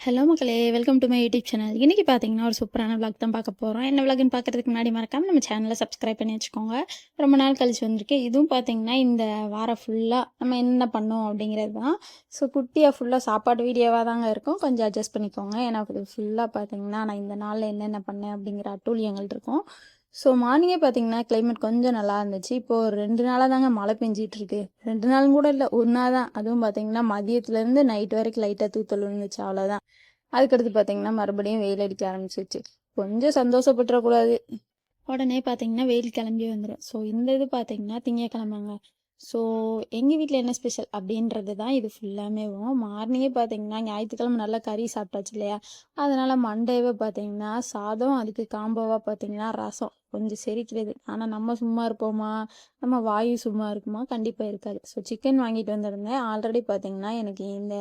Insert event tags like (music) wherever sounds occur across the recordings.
Hello மக்களே welcome to my YouTube channel இன்றைக்கி பார்த்தீங்கன்னா ஒரு சூப்பரான விளாக் தான் பார்க்க போகிறோம் என்ன விளாக்னு பார்க்குறதுக்கு முன்னாடி மறக்காம நம்ம சேனலை சப்ஸ்கிரைப் பண்ணி வச்சுக்கோங்க. ரொம்ப நாள் கழிச்சு வந்திருக்கு. இதுவும் பார்த்தீங்கன்னா இந்த வாரம் ஃபுல்லாக நம்ம என்ன பண்ணோம் அப்படிங்கிறது தான். ஸோ குட்டியாக ஃபுல்லாக சாப்பாடு வீடியோவாக தாங்க இருக்கும். கொஞ்சம் அட்ஜஸ்ட் பண்ணிக்கோங்க. ஏன்னா இது ஃபுல்லாக பார்த்தீங்கன்னா நான் இந்த நாளில் என்னென்ன பண்ணேன் அப்படிங்கிற அட்டூழியங்கள் இருக்கும். ஸோ மார்னிங்கே பார்த்தீங்கன்னா கிளைமேட் கொஞ்சம் நல்லா இருந்துச்சு. இப்போது ஒரு ரெண்டு நாளாக தாங்க மழை பெஞ்சிட்டு இருக்கு ரெண்டு நாளும் கூட இல்லை ஒரு நாள் தான். அதுவும் பார்த்தீங்கன்னா மதியத்துலேருந்து நைட் வரைக்கும் லைட்டாக தூத்தல் இருந்துச்சு அவ்வளோதான் அதுக்கடுத்து பார்த்தீங்கன்னா மறுபடியும் வெயில் அடிக்க ஆரம்பிச்சிச்சு கொஞ்சம் சந்தோஷப்பட்டுறக்கூடாது. உடனே பார்த்தீங்கன்னா வெயில் கிளம்பி வந்துடும் ஸோ இந்த இது பார்த்தீங்கன்னா திங்கக்கிழமைங்க. ஸோ எங்கள் வீட்டில் என்ன ஸ்பெஷல் அப்படின்றது தான் இது ஃபுல்லாமே மார்னிங்கே பார்த்தீங்கன்னா ஞாயிற்றுக்கிழமை நல்லா கறி சாப்பிட்டாச்சு இல்லையா? அதனால் மண்டேவே பார்த்தீங்கன்னா சாதம் அதுக்கு காம்போவாக பார்த்தீங்கன்னா ரசம். கொஞ்சம் செரிக்கிறது. ஆனால் நம்ம சும்மா இருப்போமா? நம்ம வாயு சும்மா இருக்குமா? கண்டிப்பாக இருக்காது. ஸோ சிக்கன் வாங்கிட்டு வந்திருந்தேன். ஆல்ரெடி பார்த்தீங்கன்னா எனக்கு இந்த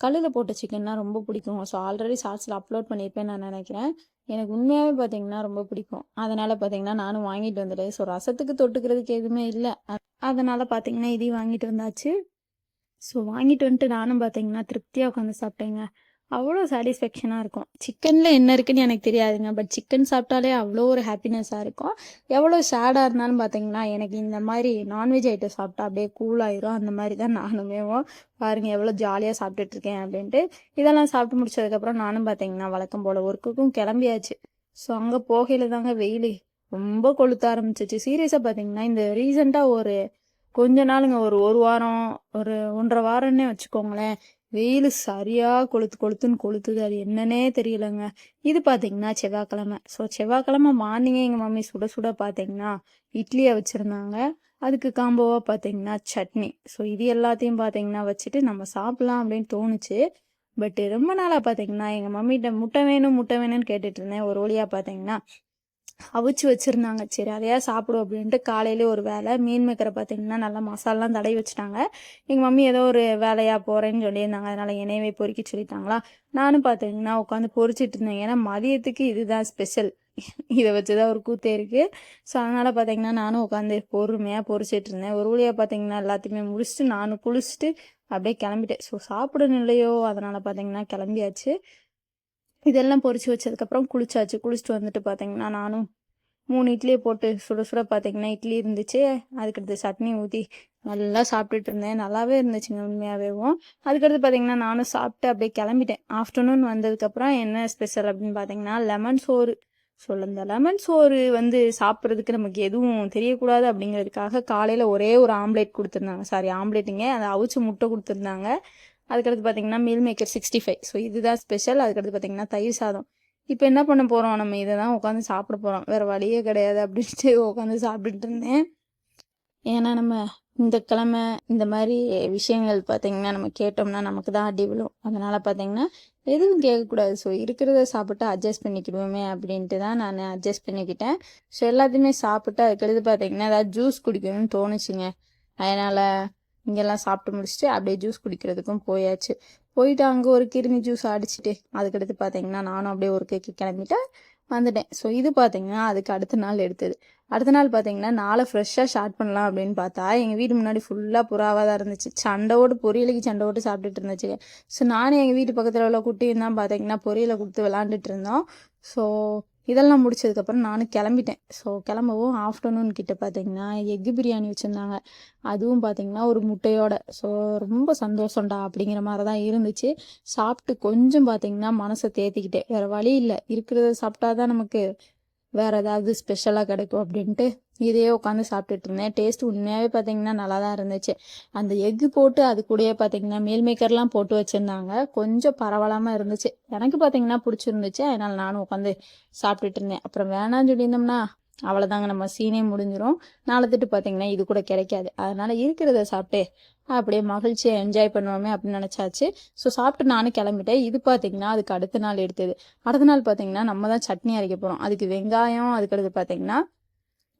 கல்லில் போட்ட சிக்கன்னா ரொம்ப பிடிக்கும். ஸோ ஆல்ரெடி ஷார்ட்ஸில் அப்லோட் பண்ணியிருப்பேன் நான் நினைக்கிறேன். எனக்கு உண்மையாகவே பார்த்தீங்கன்னா ரொம்ப பிடிக்கும். அதனால் பார்த்தீங்கன்னா நானும் வாங்கிட்டு வந்துட்டேன். ஸோ ரசத்துக்கு தொட்டுக்கிறதுக்கு எதுவுமே இல்லை. அதனால் பார்த்தீங்கன்னா இதையும் வாங்கிட்டு வந்தாச்சு. ஸோ வாங்கிட்டு வந்துட்டு நானும் பார்த்தீங்கன்னா திருப்தியாக உட்காந்து சாப்பிட்டேங்க. அவ்வளோ சாட்டிஸ்ஃபேக்ஷனாக இருக்கும். சிக்கனில் என்ன இருக்குன்னு எனக்கு தெரியாதுங்க. பட் சிக்கன் சாப்பிட்டாலே அவ்வளோ ஒரு ஹாப்பினஸ்ஸாக இருக்கும். எவ்வளோ சேடாக இருந்தாலும் பார்த்தீங்கன்னா எனக்கு இந்த மாதிரி நான்வெஜ் ஐட்டம் சாப்பிட்டா அப்படியே கூலாயிரும் அந்த மாதிரி தான் நானுமே பாருங்கள் எவ்வளோ ஜாலியாக சாப்பிட்டுட்டு இருக்கேன் அப்படின்ட்டு. இதெல்லாம் சாப்பிட்டு முடிச்சதுக்கப்புறம் நானும் பார்த்தீங்கன்னா வழக்கம் போல் ஒர்க்குக்கும் கிளம்பியாச்சு. ஸோ அங்கே போகையில் தாங்க வெயில். ரொம்ப கொளுத்த ஆரம்பிச்சிச்சு. சீரியஸாக பார்த்தீங்கன்னா இந்த ரீசெண்டாக ஒரு கொஞ்ச நாளுங்க ஒரு ஒரு வாரம் ஒரு ஒன்றரை வாரம்னே வச்சுக்கோங்களேன். வெயில் சரியாக கொளுத்து கொளுத்துன்னு கொளுத்துது. அது என்னன்னே தெரியலங்க. இது பார்த்தீங்கன்னா செவ்வாய்க்கிழமை. ஸோ செவ்வாய்க்கிழமை மார்னிங்கே எங்கள் மம்மி சுட சுட பார்த்தீங்கன்னா இட்லியை வச்சுருந்தாங்க. அதுக்கு காம்போவாக பார்த்தீங்கன்னா சட்னி. ஸோ இது எல்லாத்தையும் பார்த்தீங்கன்னா வச்சுட்டு நம்ம சாப்பிட்லாம் அப்படின்னு தோணுச்சு. பட் ரொம்ப நாளாக பார்த்தீங்கன்னா எங்கள் மம்மிகிட்ட முட்டை வேணும் முட்டை வேணும்னு கேட்டுட்டு இருந்தேன். ஒரு வழியாக பார்த்தீங்கன்னா அவிச்சு வச்சுருந்தாங்க. சரி அதையா சாப்பிடும் அப்படின்ட்டு காலையிலே ஒரு வேலை மீன் மேக்கரை பார்த்தீங்கன்னா நல்லா மசாலாம் தடவி வச்சுட்டாங்க. எங்கள் மம்மி ஏதோ ஒரு வேலையாக போகிறேன்னு சொல்லியிருந்தாங்க. அதனால் என்னையவே பொறுக்கி சொல்லிட்டாங்களா? நானும் பார்த்தீங்கன்னா உட்காந்து பொரிச்சிட்டு இருந்தேன். ஏன்னா மதியத்துக்கு இதுதான் ஸ்பெஷல் இதை வச்சு தான் ஒரு கூத்தே இருக்குது ஸோ அதனால் பார்த்தீங்கன்னா நானும் உட்காந்து பொறுமையாக பொறிச்சிட்டு இருந்தேன். ஒரு வழியாக பார்த்தீங்கன்னா எல்லாத்தையுமே முடிச்சுட்டு நானும் குளிச்சுட்டு அப்படியே கிளம்பிட்டேன். ஸோ சாப்பிடணும் இல்லையோ? அதனால் பார்த்தீங்கன்னா கிளம்பியாச்சு. இதெல்லாம் பொறிச்சு வச்சதுக்கப்புறம் குளிச்சாச்சு. குளிச்சுட்டு வந்துட்டு பார்த்தீங்கன்னா நானும் மூணு இட்லியை போட்டு சுட சுட பார்த்தீங்கன்னா இட்லி இருந்துச்சு. அதுக்கடுத்து சட்னி ஊற்றி நல்லா சாப்பிட்டுட்டு இருந்தேன். நல்லாவே இருந்துச்சுங்க உண்மையாகவேவும் அதுக்கடுத்து பார்த்தீங்கன்னா நானும் சாப்பிட்டு அப்படியே கிளம்பிட்டேன். ஆஃப்டர்நூன் வந்ததுக்கப்புறம் என்ன ஸ்பெஷல் அப்படின்னு பார்த்தீங்கன்னா லெமன் சோறு. ஸோ இந்த லெமன் சோறு வந்து சாப்பிட்றதுக்கு நமக்கு எதுவும் தெரியக்கூடாது அப்படிங்கிறதுக்காக காலையில் ஒரே ஒரு ஆம்லேட் கொடுத்துருந்தாங்க. சாரி ஆம்லேட்டுங்க. அதை அவிச்சு முட்டை கொடுத்துருந்தாங்க. அதுக்கடுத்து பார்த்தீங்கன்னா meal maker sixty five so இதுதான் ஸ்பெஷல் அதுக்கடுத்து பார்த்தீங்கன்னா தயிர் சாதம். இப்போ என்ன பண்ண போகிறோம் நம்ம இதை தான் உட்காந்து சாப்பிட போகிறோம் வேறு வழியே கிடையாது அப்படின்ட்டு (laughs) உட்காந்து சாப்பிட்டுட்டு இருந்தேன். ஏன்னா நம்ம இந்த கிழமை இந்த மாதிரி விஷயங்கள் பார்த்தீங்கன்னா நம்ம கேட்டோம்னா நமக்கு தான் அடி விழும். அதனால் பார்த்தீங்கன்னா எதுவும் கேட்கக்கூடாது. ஸோ இருக்கிறத சாப்பிட்டு அட்ஜஸ்ட் பண்ணிக்கிடுவோமே அப்படின்ட்டு தான் நான் அட்ஜஸ்ட் பண்ணிக்கிட்டேன். ஸோ எல்லாத்தையுமே சாப்பிட்டு அதுக்கடுத்து பார்த்தீங்கன்னா ஏதாவது ஜூஸ் குடிக்கணும்னு தோணுச்சுங்க. அதனால் இங்கெல்லாம் சாப்பிட்டு முடிச்சுட்டு அப்படியே ஜூஸ் குடிக்கிறதுக்கும் போயாச்சு. போயிட்டு அங்கே ஒரு கிருமி ஜூஸ் அடிச்சுட்டு அதுக்கடுத்து பார்த்தீங்கன்னா நானும் அப்படியே ஒரு கேக்கு கிளம்பிட்டேன் வந்துட்டேன். ஸோ இது பார்த்தீங்கன்னா அதுக்கு அடுத்த நாள் எடுத்தது. அடுத்த நாள் பார்த்தீங்கன்னா நாளை ஃப்ரெஷ்ஷாக ஸ்டார்ட் பண்ணலாம் அப்படின்னு பார்த்தா எங்கள் வீடு முன்னாடி ஃபுல்லாக புறாவாக தான் இருந்துச்சு. சண்டோடு பொரியலுக்கு சண்டை ஓட்டு சாப்பிட்டுட்டு இருந்துச்சு ஸோ நானும் எங்கள் வீட்டு பக்கத்தில் உள்ள குட்டியும் தான் பார்த்தீங்கன்னா பொரியலை கொடுத்து விளாண்டுட்டு இருந்தோம். ஸோ இதெல்லாம் முடிச்சதுக்கப்புறம் நானும் கிளம்பிட்டேன். ஸோ கிளம்பவும் ஆஃப்டர்நூன் கிட்ட பார்த்தீங்கன்னா எக் பிரியாணி வச்சுருந்தாங்க. அதுவும் பார்த்தீங்கன்னா ஒரு முட்டையோட. ஸோ ரொம்ப சந்தோஷம்டா அப்படிங்கிற மாதிரி தான் இருந்துச்சு. சாப்பிட்டு கொஞ்சம் பார்த்தீங்கன்னா மனசை தேத்திக்கிட்டேன். வேறு வழி இல்லை. இருக்கிறத சாப்பிட்டா தான் நமக்கு வேறு ஏதாவது ஸ்பெஷலாக கிடைக்கும் அப்படின்ட்டு இதையே உட்காந்து சாப்பிட்டுட்டு இருந்தேன். டேஸ்ட் உண்மையாகவே பார்த்தீங்கன்னா நல்லா தான் இருந்துச்சு. அந்த எக்கு போட்டு அது கூடயே பார்த்தீங்கன்னா மீல் மேக்கர்லாம் போட்டு வச்சுருந்தாங்க. கொஞ்சம் பரவாயில்லாமல் இருந்துச்சு. எனக்கு பார்த்தீங்கன்னா பிடிச்சிருந்துச்சு. அதனால் நானும் உட்காந்து சாப்பிட்டுட்டு இருந்தேன். அப்புறம் வேணாம்னு சொல்லியிருந்தோம்னா அவ்வளோதாங்க நம்ம சீனே முடிஞ்சிடும் நாளத்துட்டு பார்த்தீங்கன்னா இது கூட கிடைக்காது. அதனால் இருக்கிறத சாப்பிட்டு அப்படியே மகிழ்ச்சியை என்ஜாய் பண்ணுவோமே அப்படின்னு நினச்சாச்சு. ஸோ சாப்பிட்டு நானும் கிளம்பிட்டேன். இது பார்த்தீங்கன்னா அதுக்கு அடுத்த நாள் எடுத்தது. அடுத்த நாள் பார்த்தீங்கன்னா நம்ம தான் சட்னி அரைக்க போகிறோம் அதுக்கு வெங்காயம் அதுக்கடுத்து பார்த்தீங்கன்னா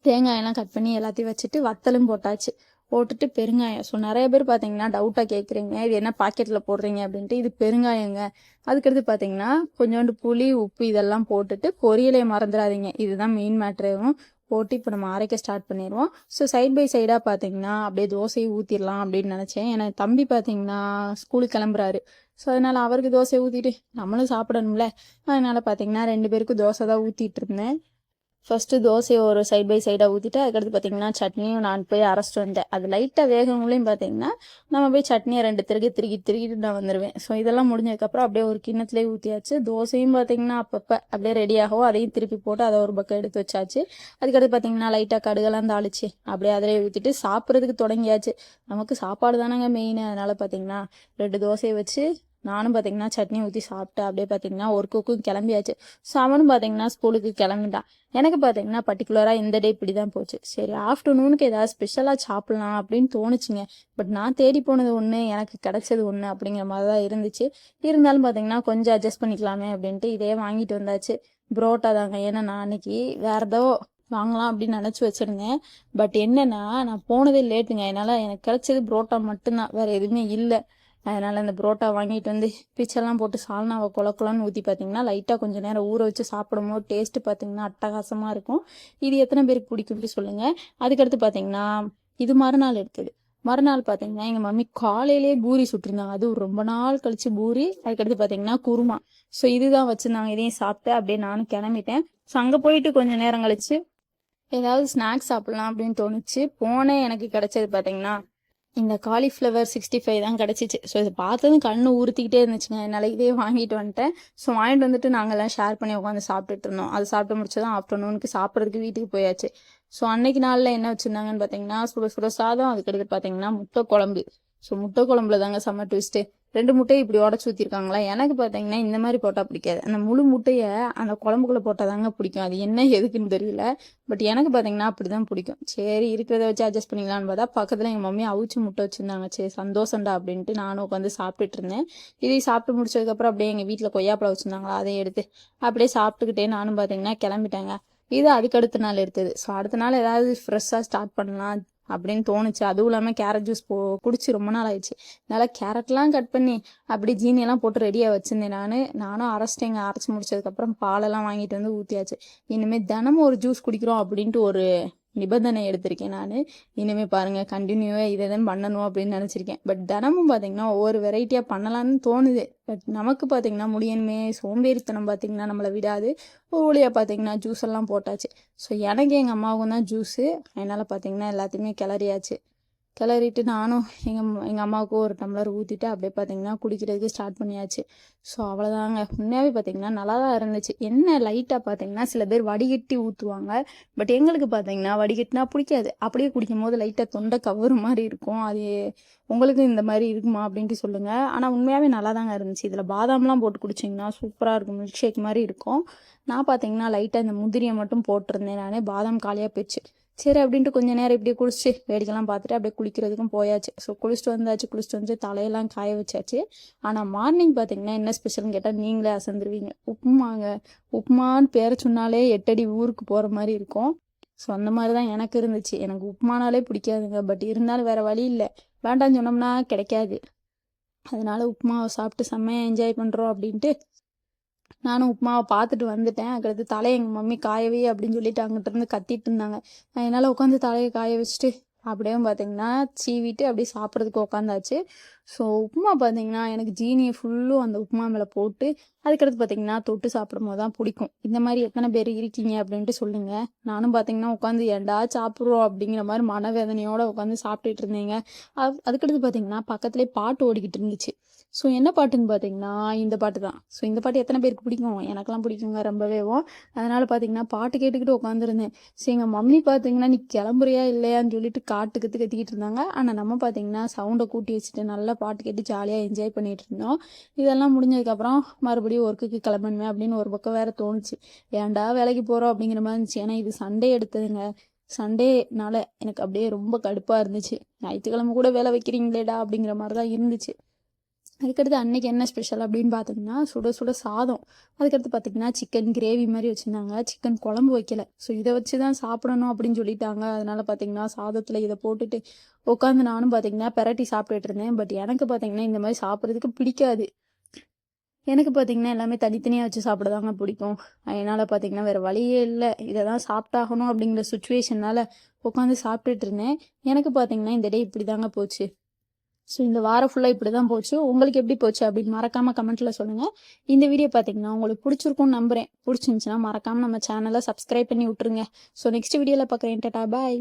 தேங்காயெல்லாம் கட் பண்ணி எல்லாத்தையும் வச்சுட்டு வத்தலும் போட்டாச்சு. போட்டுட்டு பெருங்காயம். ஸோ நிறைய பேர் பார்த்தீங்கன்னா டவுட்டாக கேட்குறீங்க இது என்ன பாக்கெட்டில் போடுறீங்க அப்படின்ட்டு. இது பெருங்காயங்க. அதுக்கடுத்து பார்த்தீங்கன்னா கொஞ்சோண்டு புளி உப்பு இதெல்லாம் போட்டுட்டு பொரியலை மறந்துடாதீங்க. இதுதான் மெயின் மேட்ரும் போட்டு இப்போ நம்ம அரைக்க ஸ்டார்ட் பண்ணிடுவோம். ஸோ சைட் பை சைடாக பார்த்தீங்கன்னா அப்படியே தோசையை ஊற்றிடலாம் அப்படின்னு நினச்சேன். ஏன்னா தம்பி பார்த்தீங்கன்னா ஸ்கூலுக்கு கிளம்புறாரு. ஸோ அதனால் அவருக்கு தோசை ஊற்றிட்டு நம்மளும் சாப்பிடணும்ல. அதனால் பார்த்தீங்கன்னா ரெண்டு பேருக்கும் தோசை தான் ஊற்றிட்டு இருந்தேன். ஃபஸ்ட்டு தோசையை ஒரு சைட் பை சைடாக ஊற்றிட்டு அதுக்கடுத்து பார்த்தீங்கன்னா சட்னியும் நான் போய் அரைச்சிட்டு வந்தேன் அது லைட்டாக வேகங்களையும் பார்த்தீங்கன்னா நம்ம போய் சட்னியை ரெண்டு திருகி திருகி திருகிட்டு நான் வந்துடுவேன் ஸோ இதெல்லாம் முடிஞ்சதுக்கப்புறம் அப்படியே ஒரு கிண்ணத்துலேயே ஊற்றியாச்சு தோசையும் பார்த்தீங்கன்னா அப்பப்போ அப்படியே ரெடியாகவும் அதையும் திருப்பி போட்டு அதை ஒரு பக்கம் எடுத்து வச்சாச்சு. அதுக்கடுத்து பார்த்தீங்கன்னா லைட்டாக கடுகெல்லாம் தாளிச்சு அப்படியே அதிலே ஊற்றிட்டு சாப்பிட்றதுக்கு தொடங்கியாச்சு. நமக்கு சாப்பாடு தானேங்க மெயின் அதனால் பார்த்தீங்கன்னா ரெண்டு தோசையை வச்சு நானும் பார்த்தீங்கன்னா சட்னி ஊற்றி சாப்பிட்டு அப்படியே பார்த்தீங்கன்னா ஒர்க்குக்கும் கிளம்பியாச்சு. ஸோ அவனும் பார்த்தீங்கன்னா ஸ்கூலுக்கு கிளம்பிட்டான். எனக்கு பார்த்தீங்கன்னா பர்டிகுலராக இந்த டே இப்படி தான் போச்சு. சரி ஆஃப்டர்நூனுக்கு ஏதாவது ஸ்பெஷலாக சாப்பிட்லாம் அப்படின்னு தோணுச்சுங்க. பட் நான் தேடி போனது ஒன்று எனக்கு கிடைச்சது ஒன்று அப்படிங்கிற மாதிரி தான் இருந்துச்சு. இருந்தாலும் பார்த்தீங்கன்னா கொஞ்சம் அட்ஜஸ்ட் பண்ணிக்கலாமே அப்படின்ட்டு இதே வாங்கிட்டு வந்தாச்சு. புரோட்டா தாங்க. ஏன்னா நான் அன்னைக்கு வேறு ஏதோ வாங்கலாம் அப்படின்னு நினச்சி வச்சுருந்தேன். பட் என்னென்னா நான் போனதே லேட்டுங்க அதனால் எனக்கு கிடச்சது புரோட்டா மட்டும்தான். வேறு எதுவுமே இல்லை. அதனால் இந்த புரோட்டா வாங்கிட்டு வந்து பிச்செல்லாம் போட்டு சால்னாவை குல ஊற்றி பார்த்தீங்கன்னா லைட்டாக கொஞ்சம் நேரம் ஊற வச்சு சாப்பிடும்போது டேஸ்ட்டு பார்த்தீங்கன்னா அட்டகாசமாக இருக்கும். இது எத்தனை பேருக்கு பிடிக்கும்னு சொல்லுங்கள் அதுக்கடுத்து பார்த்தீங்கன்னா இது மறுநாள் எடுத்தது. மறுநாள் பார்த்தீங்கன்னா எங்கள் மம்மி காலையிலே பூரி சுட்டிருந்தாங்க. அதுவும் ரொம்ப நாள் கழிச்சு பூரி. அதுக்கடுத்து பார்த்தீங்கன்னா குருமா. ஸோ இதுதான் வச்சுருந்தாங்க இதையும் சாப்பிட்டு அப்படியே நானும் கிளம்பிட்டேன். ஸோ அங்கே போயிட்டு கொஞ்சம் நேரம் கழிச்சு ஏதாவது ஸ்நாக்ஸ் சாப்பிட்லாம் அப்படின்னு தோணுச்சு. போனேன். எனக்கு கிடைச்சது பார்த்தீங்கன்னா இந்த காலிஃப்ளவர் சிக்ஸ்டி ஃபைவ் தான் கிடச்சிச்சு. ஸோ இதை பார்த்ததும் கண்ணு உறுத்திக்கிட்டே இருந்துச்சுங்க. என்னால் இதே வாங்கிட்டு வந்துட்டேன். ஸோ வாங்கிட்டு வந்துட்டு நாங்கள்லாம் ஷேர் பண்ணி உட்காந்து சாப்பிட்டுட்டு இருந்தோம். அது சாப்பிட்டு முடிச்சதும் ஆஃப்டர்நூனுக்கு சாப்பிட்றதுக்கு வீட்டுக்கு போயாச்சு. ஸோ அன்னைக்கு நாளில் என்ன வச்சுருந்தாங்கன்னு பார்த்தீங்கன்னா சுட சுட சாதம் அதுக்கடுத்து பார்த்தீங்கன்னா முட்டை குழம்பு. ஸோ முட்டை குழம்புல தாங்க செம்ம ட்விஸ்ட்டு ரெண்டு முட்டையை இப்படி உடச்சி ஊற்றிருக்காங்களா எனக்கு பார்த்தீங்கன்னா இந்த மாதிரி போட்டால் பிடிக்காது. அந்த முழு முட்டையை அந்த குழம்புக்குள்ளே போட்டால் தாங்க பிடிக்கும். அது என்ன எதுக்குன்னு தெரியல. பட் எனக்கு பார்த்தீங்கன்னா அப்படி தான் பிடிக்கும். சரி இருக்கிறத வச்சு அட்ஜஸ்ட் பண்ணிக்கலான்னு பார்த்தா பக்கத்தில் எங்கள் மம்மி அவிச்சு முட்டை வச்சுருந்தாங்க. சரி சந்தோஷம்டா அப்படின்ட்டு நானும் உட்காந்து சாப்பிட்டுட்டு இருந்தேன். இதை சாப்பிட்டு முடிச்சதுக்கப்புறம் அப்படியே எங்கள் வீட்டில் கொய்யாப்பழம் வச்சுருந்தாங்களா அதை எடுத்து அப்படியே சாப்பிட்டுக்கிட்டே நானும் பார்த்தீங்கன்னா கிளம்பிட்டாங்க. இது அதுக்கு அடுத்த நாள் எடுத்தது. ஸோ அடுத்த நாள் ஏதாவது ஃப்ரெஷ்ஷாக ஸ்டார்ட் பண்ணலாம். அப்படின்னு தோணுச்சு. அதுவும் இல்லாமல் கேரட் ஜூஸ் போ குடிச்சு ரொம்ப நாள் ஆயிடுச்சு. நல்லா கேரட்லாம் கட் பண்ணி அப்படி ஜீனியெல்லாம் போட்டு ரெடியாக வச்சுருந்தேன் நான். நானும் அரைச்சிட்டேங்க அரைச்சி முடிச்சதுக்கப்புறம் பாலெல்லாம் வாங்கிட்டு வந்து ஊற்றியாச்சு இனிமேல் தினமும் ஒரு ஜூஸ் குடிக்கிறோம் அப்படின்ட்டு ஒரு நிபந்தனை எடுத்திருக்கேன் நான். இனிமேல் பாருங்கள் கண்டினியூவாக இதை தான் பண்ணணும் அப்படின்னு நினச்சிருக்கேன். பட் தினமும் பார்த்தீங்கன்னா ஒவ்வொரு வெரைட்டியாக பண்ணலான்னு தோணுது. பட் நமக்கு பார்த்தீங்கன்னா முடியணுமே சோம்பேறித்தனம் பார்த்தீங்கன்னா நம்மளை விடாது. ஒரு ஒளியாக பார்த்தீங்கன்னா ஜூஸ் எல்லாம் போட்டாச்சு. ஸோ எனக்கு எங்கள் அம்மாவுக்கும் தான் ஜூஸு அதனால் பார்த்தீங்கன்னா எல்லாத்தையுமே கிளறியாச்சு. கிளறிட்டு நானும் எங்கள் எங்கள் அம்மாவுக்கும் ஒரு டம்ளர் ஊற்றிட்டு அப்படியே பார்த்தீங்கன்னா குடிக்கிறதுக்கு ஸ்டார்ட் பண்ணியாச்சு. ஸோ அவ்வளோதாங்க உண்மையாகவே பார்த்தீங்கன்னா நல்லா தான் இருந்துச்சு. என்ன லைட்டாக பார்த்தீங்கன்னா சில பேர் வடிகட்டி ஊற்றுவாங்க பட் எங்களுக்கு பார்த்தீங்கன்னா வடிகட்டினா பிடிக்காது. அப்படியே குடிக்கும் போது லைட்டாக தொண்டை கவர் மாதிரி இருக்கும். அது உங்களுக்கு இந்த மாதிரி இருக்குமா அப்படின்ட்டு சொல்லுங்கள் ஆனால் உண்மையாகவே நல்லா தாங்க இருந்துச்சு. இதில் பாதாம்லாம் போட்டு குடிச்சிங்கன்னா சூப்பராக இருக்கும். மில்க் ஷேக் மாதிரி இருக்கும். நான் பார்த்தீங்கன்னா லைட்டாக இந்த முந்திரியை மட்டும் போட்டிருந்தேன். நானே பாதாம் காலியாக போயிடுச்சு. சரி அப்படின்ட்டு கொஞ்ச நேரம் இப்படியே குளிச்சு வேடிக்கைலாம் பார்த்துட்டு அப்படியே குளிக்கிறதுக்கும் போயாச்சு. ஸோ குளிச்சுட்டு வந்தாச்சு குளிச்சுட்டு வந்து தலையெல்லாம் காய வச்சாச்சு. ஆனால் மார்னிங் பார்த்தீங்கன்னா என்ன ஸ்பெஷல்னு கேட்டால் நீங்களே அசந்துருவீங்க. உப்புமாங்க. உப்புமான்னு பேர சொன்னாலே எட்டடி ஊருக்கு போகிற மாதிரி இருக்கும். ஸோ அந்த மாதிரி தான் எனக்கு இருந்துச்சு. எனக்கு உப்புமானாலே பிடிக்காதுங்க. பட் இருந்தாலும் வேறு வழி இல்லை. வேண்டாம்னு சொன்னோம்னா கிடைக்காது. அதனால உப்புமாவை சாப்பிட்டு செம்மையாக என்ஜாய் பண்ணுறோம் அப்படின்ட்டு நானும் உப்புமாவை பார்த்துட்டு வந்துட்டேன். அதுக்கடுத்து தலையை எங்கள் மம்மி காயவே அப்படின்னு சொல்லிட்டு அங்கிட்ட இருந்து கத்திட்டு இருந்தாங்க. என்னால் உட்காந்து தலையை காய வச்சுட்டு அப்படியே பார்த்தீங்கன்னா சீவிட்டு அப்படியே சாப்பிட்றதுக்கு உட்காந்தாச்சு ஸோ உப்புமா பார்த்தீங்கன்னா எனக்கு ஜீனியை ஃபுல்லும் அந்த உப்புமா மேலே போட்டு அதுக்கடுத்து பார்த்தீங்கன்னா தொட்டு சாப்பிடும் போது தான் பிடிக்கும். இந்த மாதிரி எத்தனை பேர் இருக்கீங்க அப்படின்ட்டு சொல்லுங்கள் நானும் பார்த்தீங்கன்னா உட்காந்து ஏண்டா சாப்பிட்றோம்? அப்படிங்கிற மாதிரி மனவேதனையோடு உட்காந்து சாப்பிட்டுட்டு இருந்தீங்க. அதுக்கடுத்து பார்த்தீங்கன்னா பக்கத்துலேயே பாட்டு ஓடிக்கிட்டு இருந்துச்சு. ஸோ என்ன பாட்டுன்னு பார்த்தீங்கன்னா இந்த பாட்டு தான். ஸோ இந்த பாட்டு எத்தனை பேருக்கு பிடிக்கும்? எனக்கெல்லாம் பிடிக்குங்க ரொம்பவேவும் அதனால் பார்த்தீங்கன்னா பாட்டு கேட்டுக்கிட்டு உட்காந்துருந்தேன். ஸோ எங்கள் மம்மி பார்த்தீங்கன்னா நீ கிளம்புறியா இல்லையான்னு சொல்லிட்டு காட்டுக்கத்து கத்திக்கிட்டு இருந்தாங்க. ஆனால் நம்ம பார்த்தீங்கன்னா சவுண்டை கூட்டி வச்சுட்டு நல்லா பாட்டு கேட்டு ஜாலியாக என்ஜாய் பண்ணிகிட்டு இருந்தோம். இதெல்லாம் முடிஞ்சதுக்கப்புறம் மறுபடியும் ஒர்க்குக்கு கிளம்பணுமே அப்படின்னு ஒரு பக்கம் வேறு தோணுச்சு. ஏன்டா வேலைக்கு போகிறோம் அப்படிங்கிற மாதிரி இருந்துச்சு. ஏன்னா இது சண்டே எடுத்ததுங்க. சண்டேனால எனக்கு அப்படியே ரொம்ப கடுப்பாக இருந்துச்சு. ஞாயிற்றுக்கிழமை கூட வேலை வைக்கிறீங்களேடா அப்படிங்கிற மாதிரி தான் இருந்துச்சு. அதுக்கடுத்து அன்னைக்கு என்ன ஸ்பெஷல் அப்படின்னு பார்த்தீங்கன்னா சுட சுட சாதம். அதுக்கடுத்து பார்த்தீங்கன்னா சிக்கன் கிரேவி மாதிரி வச்சுருந்தாங்க. சிக்கன் குழம்பு வைக்கல. ஸோ இதை வச்சு தான் சாப்பிடணும் அப்படின்னு சொல்லிட்டாங்க. அதனால் பார்த்தீங்கன்னா சாதத்தில் இதை போட்டுட்டு உட்காந்து நானும் பார்த்தீங்கன்னா பெரட்டி சாப்பிட்டுட்டு இருந்தேன். பட் எனக்கு பார்த்தீங்கன்னா இந்த மாதிரி சாப்பிட்றதுக்கு பிடிக்காது. எனக்கு பார்த்தீங்கன்னா எல்லாமே தனித்தனியாக வச்சு சாப்பிட தாங்க பிடிக்கும். அதனால் பார்த்தீங்கன்னா வேறு வழியே இல்லை. இதை தான் சாப்பிட்டாகணும் அப்படிங்கிற சுச்சுவேஷனால் உட்காந்து சாப்பிட்டுட்டு இருந்தேன். எனக்கு பார்த்தீங்கன்னா இந்த டே இப்படி தாங்க போச்சு. ஸோ இந்த வாரம் ஃபுல்லாக இப்படி தான் போச்சு. உங்களுக்கு எப்படி போச்சு அப்படின்னு மறக்காமல் கமெண்ட்டில் சொல்லுங்கள் இந்த வீடியோ பார்த்தீங்கன்னா உங்களுக்கு பிடிச்சிருக்கும்னு நம்புகிறேன் பிடிச்சிருந்துச்சுன்னா மறக்காமல் நம்ம சேனலை சப்ஸ்கிரைப் பண்ணி விட்ருங்க ஸோ நெக்ஸ்ட் வீடியோவில் பார்க்குறேன் டாடா பாய்